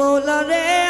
মোলারে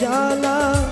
জ্বালা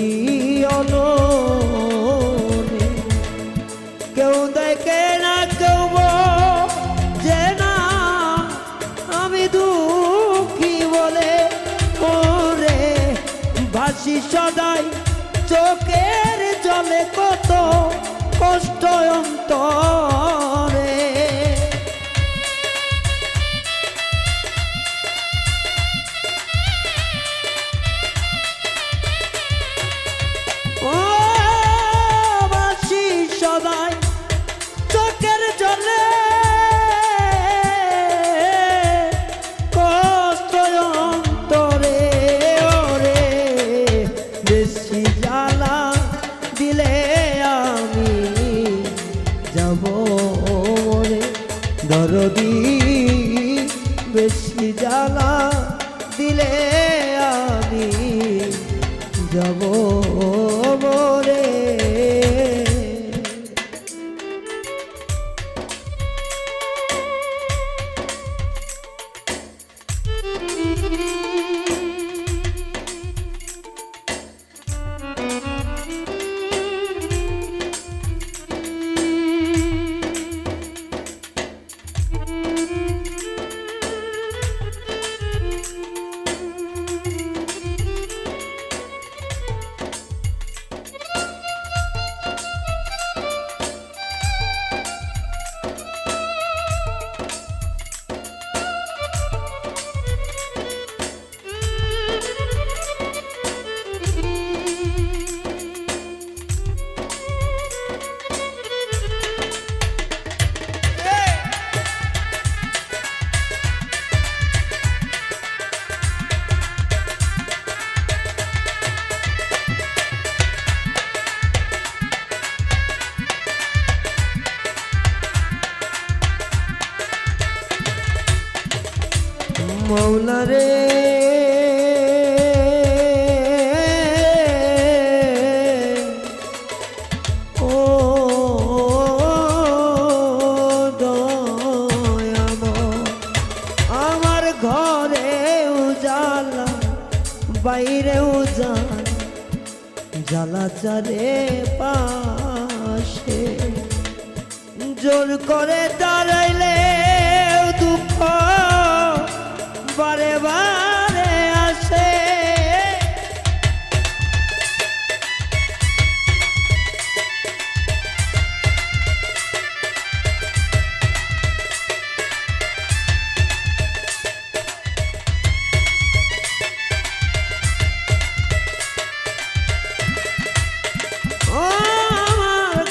দেখি অন কেউ দেখে না, কেউ যে না। আমি দুঃখী বলে ওরে ভাসি সদাই। চোখের জলে কত কষ্ট অন্তর।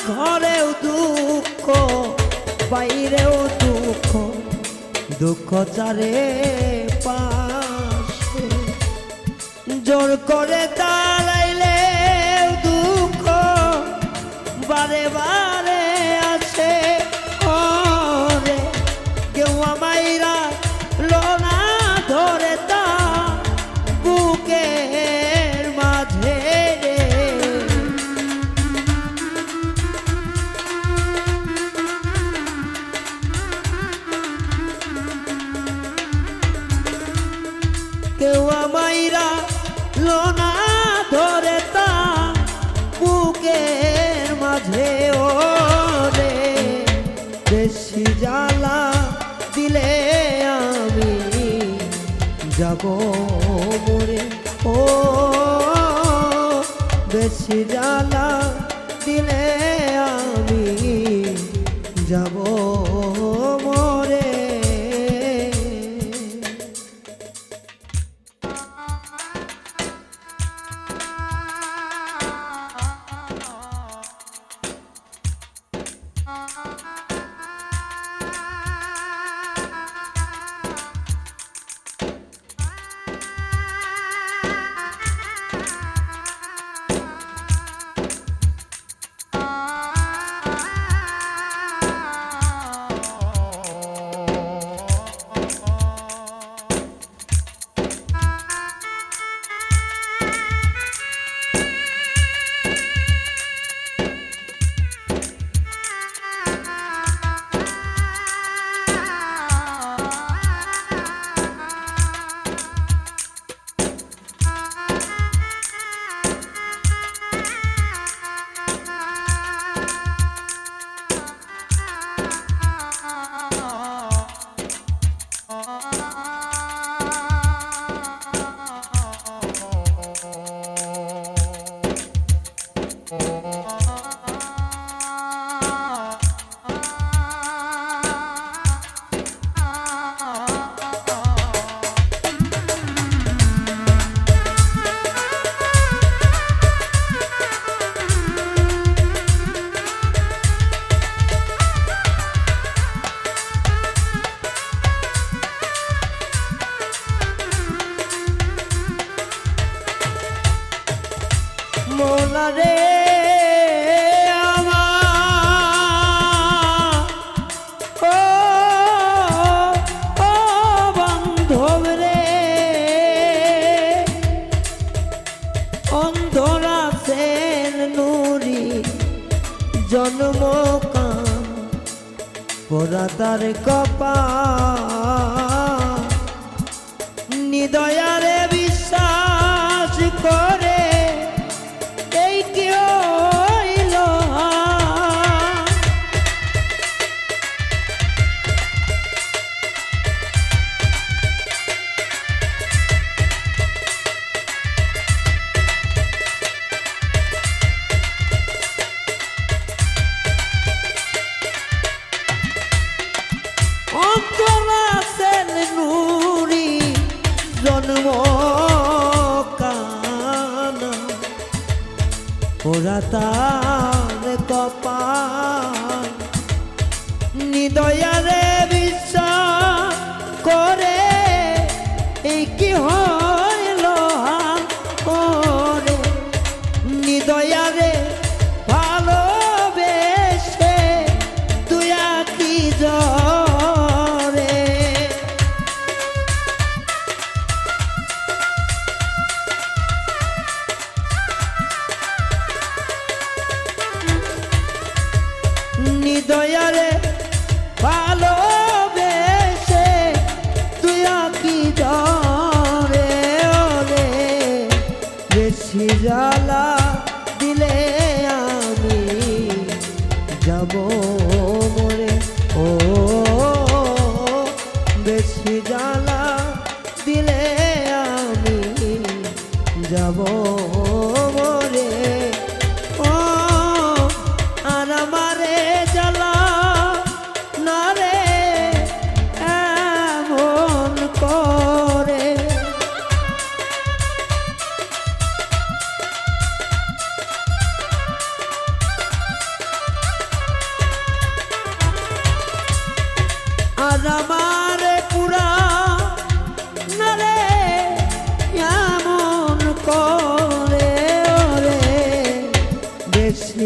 ঘরেও দুঃখ বাইরেও দুঃখ দুঃখ চারে পাশে। জোর করে তা ও রে বেশি জ্বালা দিলে আমি যাব মরে। ও বেশি জ্বালা কপা অন্তরা সেন নুরি জন্ম কানা ওরা তার কপা নিদয়ারে বেশি